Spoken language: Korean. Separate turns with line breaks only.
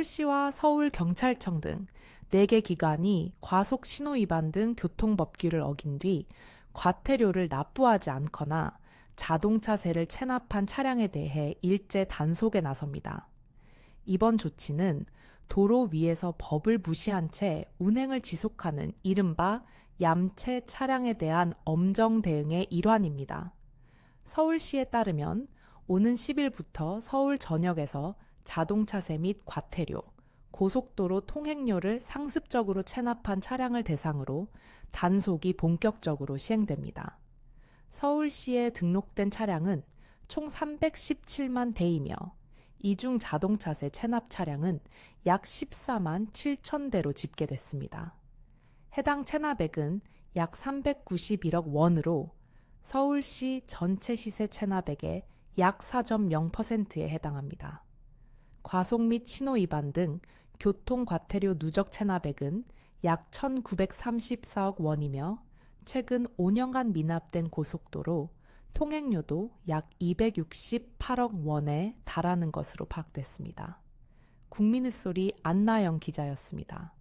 서울시와 서울경찰청 등 4개 기관이 과속 신호 위반 등 교통법규를 어긴 뒤 과태료를 납부하지 않거나 자동차세를 체납한 차량에 대해 일제 단속에 나섭니다. 이번 조치는 도로 위에서 법을 무시한 채 운행을 지속하는 이른바 얌체 차량에 대한 엄정 대응의 일환입니다. 서울시에 따르면 오는 10일부터 서울 전역에서 자동차세 및 과태료, 고속도로 통행료를 상습적으로 체납한 차량을 대상으로 단속이 본격적으로 시행됩니다. 서울시에 등록된 차량은 총 317만 대이며 이중 자동차세 체납 차량은 약 14만 7천 대로 집계됐습니다. 해당 체납액은 약 391억 원으로 서울시 전체 시세 체납액의 약 4.0%에 해당합니다. 과속 및 신호 위반 등 교통 과태료 누적 체납액은 약 1,934억 원이며 최근 5년간 미납된 고속도로 통행료도 약 268억 원에 달하는 것으로 파악됐습니다. 국민의 소리 안나영 기자였습니다.